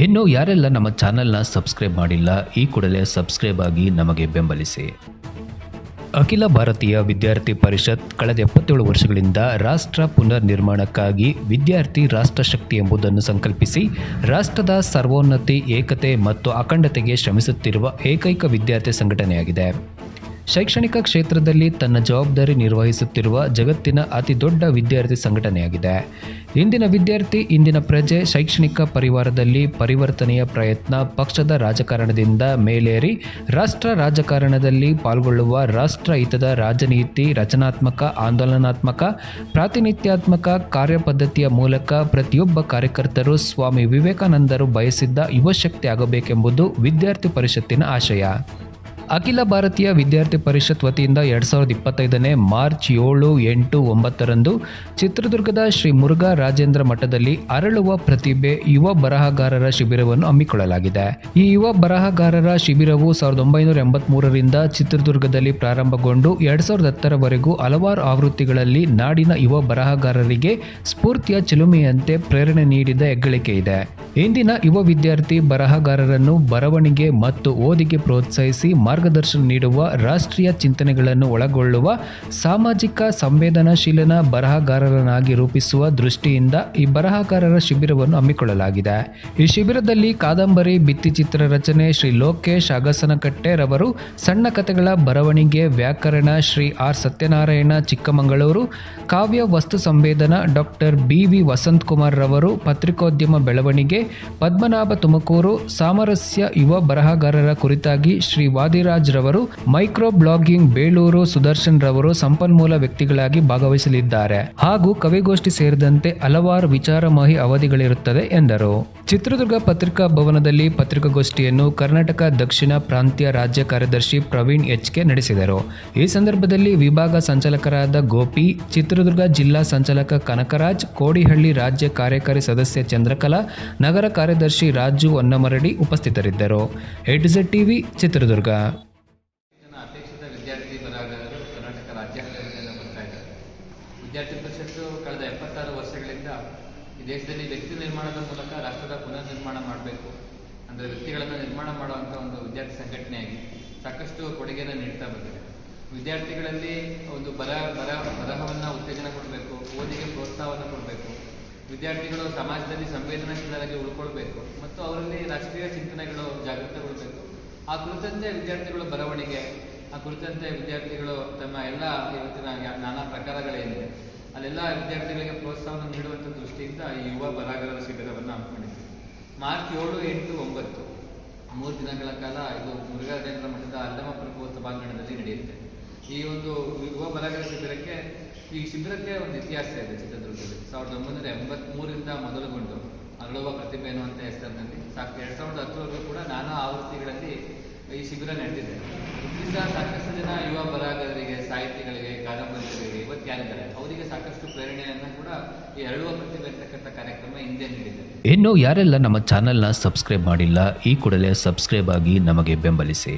ಇನ್ನು ಯಾರೆಲ್ಲ ನಮ್ಮ ಚಾನೆಲ್ನ ಸಬ್ಸ್ಕ್ರೈಬ್ ಮಾಡಿಲ್ಲ, ಈ ಕೂಡಲೇ ಸಬ್ಸ್ಕ್ರೈಬ್ ಆಗಿ ನಮಗೆ ಬೆಂಬಲಿಸಿ. ಅಖಿಲ ಭಾರತೀಯ ವಿದ್ಯಾರ್ಥಿ ಪರಿಷತ್ ಕಳೆದ ಎಪ್ಪತ್ತೇಳು ವರ್ಷಗಳಿಂದ ರಾಷ್ಟ್ರ ಪುನರ್ ನಿರ್ಮಾಣಕ್ಕಾಗಿ ವಿದ್ಯಾರ್ಥಿ ರಾಷ್ಟ್ರಶಕ್ತಿ ಎಂಬುದನ್ನು ಸಂಕಲ್ಪಿಸಿ, ರಾಷ್ಟ್ರದ ಸರ್ವೋನ್ನತಿ, ಏಕತೆ ಮತ್ತು ಅಖಂಡತೆಗೆ ಶ್ರಮಿಸುತ್ತಿರುವ ಏಕೈಕ ವಿದ್ಯಾರ್ಥಿ ಸಂಘಟನೆಯಾಗಿದೆ. ಶೈಕ್ಷಣಿಕ ಕ್ಷೇತ್ರದಲ್ಲಿ ತನ್ನ ಜವಾಬ್ದಾರಿ ನಿರ್ವಹಿಸುತ್ತಿರುವ ಜಗತ್ತಿನ ಅತಿ ದೊಡ್ಡ ವಿದ್ಯಾರ್ಥಿ ಸಂಘಟನೆಯಾಗಿದೆ. ಇಂದಿನ ವಿದ್ಯಾರ್ಥಿ, ಇಂದಿನ ಪ್ರಜೆ ಶೈಕ್ಷಣಿಕ ಪರಿವಾರದಲ್ಲಿ ಪರಿವರ್ತನೆಯ ಪ್ರಯತ್ನ ಪಕ್ಷದ ರಾಜಕಾರಣದಿಂದ ಮೇಲೇರಿ, ರಾಷ್ಟ್ರ ರಾಜಕಾರಣದಲ್ಲಿ ಪಾಲ್ಗೊಳ್ಳುವ ರಾಷ್ಟ್ರ ಹಿತದ ರಾಜನೀತಿ, ರಚನಾತ್ಮಕ, ಆಂದೋಲನಾತ್ಮಕ, ಪ್ರಾತಿನಿಧ್ಯಾತ್ಮಕ ಕಾರ್ಯಪದ್ಧತಿಯ ಮೂಲಕ ಪ್ರತಿಯೊಬ್ಬ ಕಾರ್ಯಕರ್ತರು ಸ್ವಾಮಿ ವಿವೇಕಾನಂದರು ಬಯಸಿದ್ದ ಯುವಶಕ್ತಿ ಆಗಬೇಕೆಂಬುದು ವಿದ್ಯಾರ್ಥಿ ಪರಿಷತ್ತಿನ ಆಶಯ. ಅಖಿಲ ಭಾರತೀಯ ವಿದ್ಯಾರ್ಥಿ ಪರಿಷತ್ ವತಿಯಿಂದ ಎರಡು ಸಾವಿರದ ಇಪ್ಪತ್ತೈದನೇ ಮಾರ್ಚ್ ಏಳು, ಎಂಟು, ಒಂಬತ್ತರಂದು ಚಿತ್ರದುರ್ಗದ ಶ್ರೀ ಮುರುಘಾ ರಾಜೇಂದ್ರ ಮಠದಲ್ಲಿ ಅರಳುವ ಪ್ರತಿಭೆ ಯುವ ಬರಹಗಾರರ ಶಿಬಿರವನ್ನು ಹಮ್ಮಿಕೊಳ್ಳಲಾಗಿದೆ. ಈ ಯುವ ಬರಹಗಾರರ ಶಿಬಿರವು ಸಾವಿರದ ಒಂಬೈನೂರ ಎಂಬತ್ಮೂರರಿಂದ ಚಿತ್ರದುರ್ಗದಲ್ಲಿ ಪ್ರಾರಂಭಗೊಂಡು ಎರಡು ಸಾವಿರದ ಹತ್ತರವರೆಗೂ ಹಲವಾರು ಆವೃತ್ತಿಗಳಲ್ಲಿ ನಾಡಿನ ಯುವ ಬರಹಗಾರರಿಗೆ ಸ್ಫೂರ್ತಿಯ ಚಿಲುಮೆಯಂತೆ ಪ್ರೇರಣೆ ನೀಡಿದ ಹೆಗ್ಗಳಿಕೆ ಇದೆ. ಇಂದಿನ ಯುವ ವಿದ್ಯಾರ್ಥಿ ಬರಹಗಾರರನ್ನು ಬರವಣಿಗೆ ಮತ್ತು ಓದಿಗೆ ಪ್ರೋತ್ಸಾಹಿಸಿ ಮಾರ್ಗದರ್ಶನ ನೀಡುವ ರಾಷ್ಟ್ರೀಯ ಚಿಂತನೆಗಳನ್ನು ಒಳಗೊಳ್ಳುವ ಸಾಮಾಜಿಕ ಸಂವೇದನಾಶೀಲನ ಬರಹಗಾರರನ್ನಾಗಿ ರೂಪಿಸುವ ದೃಷ್ಟಿಯಿಂದ ಈ ಬರಹಗಾರರ ಶಿಬಿರವನ್ನು ಹಮ್ಮಿಕೊಳ್ಳಲಾಗಿದೆ. ಈ ಶಿಬಿರದಲ್ಲಿ ಕಾದಂಬರಿ ಭಿತ್ತಿಚಿತ್ರ ರಚನೆ ಶ್ರೀ ಲೋಕೇಶ್ ಅಗಸನಕಟ್ಟೆರವರು ಸಣ್ಣ ಕಥೆಗಳ ಬರವಣಿಗೆ ವ್ಯಾಕರಣ ಶ್ರೀ ಆರ್ ಸತ್ಯನಾರಾಯಣ ಚಿಕ್ಕಮಗಳೂರು, ಕಾವ್ಯ ವಸ್ತು ಸಂವೇದನಾ doctor B V Vasanth Kumar ರವರು, ಪತ್ರಿಕೋದ್ಯಮ ಬೆಳವಣಿಗೆ ಪದ್ಮನಾಭ ತುಮಕೂರು ಸಾಮರಸ್ಯ ಯುವ ಬರಹಗಾರರ ಕುರಿತಾಗಿ ಶ್ರೀ ವಾದಿರಾಜ್ ರವರು ಮೈಕ್ರೋ ಬ್ಲಾಗಿಂಗ್ ಬೇಳೂರು ಸುದರ್ಶನ್ ರವರು ಸಂಪನ್ಮೂಲ ವ್ಯಕ್ತಿಗಳಾಗಿ ಭಾಗವಹಿಸಲಿದ್ದಾರೆ. ಹಾಗೂ ಕವಿಗೋಷ್ಠಿ ಸೇರಿದಂತೆ ಹಲವಾರು ವಿಚಾರಮಾಹಿ ಅವಧಿಗಳಿರುತ್ತದೆ ಎಂದರು. ಚಿತ್ರದುರ್ಗ ಪತ್ರಿಕಾ ಭವನದಲ್ಲಿ ಪತ್ರಿಕಾಗೋಷ್ಠಿಯನ್ನು ಕರ್ನಾಟಕ ದಕ್ಷಿಣ ಪ್ರಾಂತ್ಯ ರಾಜ್ಯ ಕಾರ್ಯದರ್ಶಿ ಪ್ರವೀಣ್ ಎಚ್ ಕೆ ನಡೆಸಿದರು. ಈ ಸಂದರ್ಭದಲ್ಲಿ ವಿಭಾಗ ಸಂಚಾಲಕರಾದ ಗೋಪಿ, ಚಿತ್ರದುರ್ಗ ಜಿಲ್ಲಾ ಸಂಚಾಲಕ ಕನಕರಾಜ್, ಕೋಡಿಹಳ್ಳಿ ರಾಜ್ಯ ಕಾರ್ಯಕಾರಿ ಸದಸ್ಯ ಚಂದ್ರಕಲಾ ನಗರ ಕಾರ್ಯದರ್ಶಿ ರಾಜು ಹೊನ್ನಮರಡಿ ಉಪಸ್ಥಿತರಿದ್ದರು. Ed TV, Chitradurga. ಅಪೇಕ್ಷಿತ ವಿದ್ಯಾರ್ಥಿ ಕರ್ನಾಟಕ ರಾಜ್ಯಾದ್ಯಂತ ಬರ್ತಾ ಇದ್ದಾರೆ. ವಿದ್ಯಾರ್ಥಿ ಪರಿಷತ್ತು ಕಳೆದ ಎಪ್ಪತ್ತಾರು ವರ್ಷಗಳಿಂದ ಈ ದೇಶದಲ್ಲಿ ವ್ಯಕ್ತಿ ನಿರ್ಮಾಣದ ಮೂಲಕ ರಾಷ್ಟ್ರದ ಪುನರ್ ನಿರ್ಮಾಣ ಮಾಡಬೇಕು. ಅಂದರೆ ವ್ಯಕ್ತಿಗಳನ್ನು ನಿರ್ಮಾಣ ಮಾಡುವಂಥ ಒಂದು ವಿದ್ಯಾರ್ಥಿ ಸಂಘಟನೆಯಾಗಿ ಸಾಕಷ್ಟು ಕೊಡುಗೆಯನ್ನು ನೀಡ್ತಾ ಬಂದಿದೆ. ವಿದ್ಯಾರ್ಥಿಗಳಲ್ಲಿ ಒಂದು ಬರ ಬರ, ಬರಹವನ್ನು ಉತ್ತೇಜನ ಕೊಡಬೇಕು, ಓದಿಗೆ ಪ್ರೋತ್ಸಾಹವನ್ನು ಕೊಡಬೇಕು. ವಿದ್ಯಾರ್ಥಿಗಳು ಸಮಾಜದಲ್ಲಿ ಸಂವೇದನಾಶೀಲರಾಗಿ ಉಳ್ಕೊಳ್ಬೇಕು ಮತ್ತು ಅವರಲ್ಲಿ ರಾಷ್ಟ್ರೀಯ ಚಿಂತನೆಗಳು ಜಾಗೃತಗೊಳ್ಬೇಕು. ಆ ಕುರಿತಂತೆ ವಿದ್ಯಾರ್ಥಿಗಳ ಬರವಣಿಗೆ, ಆ ಕುರಿತಂತೆ ವಿದ್ಯಾರ್ಥಿಗಳು ತಮ್ಮ ಎಲ್ಲ ಇವತ್ತಿನ ನಾನಾ ಪ್ರಕಾರಗಳೇನಿದೆ ಅಲ್ಲೆಲ್ಲ ವಿದ್ಯಾರ್ಥಿಗಳಿಗೆ ಪ್ರೋತ್ಸಾಹವನ್ನು ನೀಡುವಂಥ ದೃಷ್ಟಿಯಿಂದ ಈ ಯುವ ಬರಹಗಾರರ ಶಿಬಿರವನ್ನು ಹಮ್ಮಿಕೊಂಡಿದ್ದೀವಿ. ಮಾರ್ಚ್ ಏಳು, ಎಂಟು, ಒಂಬತ್ತು. ಮೂರು ದಿನಗಳ ಕಾಲ ಇದು ಮುರುಘಾದೇಂದ್ರ ಮಠದ ಅಲ್ಲಮ ಪ್ರಭು ಸಭಾಂಗಣದಲ್ಲಿ ನಡೆಯುತ್ತೆ. ಈ ಒಂದು ಯುವ ಬರಹಗಾರ ಶಿಬಿರಕ್ಕೆ ಈ ಶಿಬಿರಕ್ಕೆ ಒಂದು ಇತಿಹಾಸ ಇದೆ ಚಿತ್ರದುರ್ಗದಲ್ಲಿ ಸಾವಿರದ ಒಂಬೈನೂರ ಎಂಬತ್ಮೂರರಿಂದ ಮೊದಲುಗೊಂಡು ಅರಳುವ ಪ್ರತಿಭೆ ಅನ್ನುವಂಥ ಹೆಸರಿನಲ್ಲಿ ಸಾಕು ಎರಡು ಸಾವಿರದ ಹತ್ತರವರೆಗೂ ಕೂಡ ನಾನಾ ಆವೃತ್ತಿಗಳಲ್ಲಿ ಈ ಶಿಬಿರ ನಡೆದಿದೆ. ಇದರಿಂದ ಸಾಕಷ್ಟು ಜನ ಯುವ ಬರಹಗಾರರಿಗೆ ಸಾಹಿತಿಗಳಿಗೆ, ಕಾದಂಬರಿಗಳಿಗೆ ಇವತ್ತು ಯಾರಿದ್ದಾರೆ ಅವರಿಗೆ ಸಾಕಷ್ಟು ಪ್ರೇರಣೆಯನ್ನು ಕೂಡ ಈ ಅರಳುವ ಪ್ರತಿಭೆ ಇರ್ತಕ್ಕಂಥ ಕಾರ್ಯಕ್ರಮ ಹಿಂದೆ ನೀಡಿದೆ. ಇನ್ನು ಯಾರೆಲ್ಲ ನಮ್ಮ ಚಾನೆಲ್ನ ಸಬ್ಸ್ಕ್ರೈಬ್ ಮಾಡಿಲ್ಲ, ಈ ಕೂಡಲೇ ಸಬ್ಸ್ಕ್ರೈಬ್ ಆಗಿ ನಮಗೆ ಬೆಂಬಲಿಸಿ.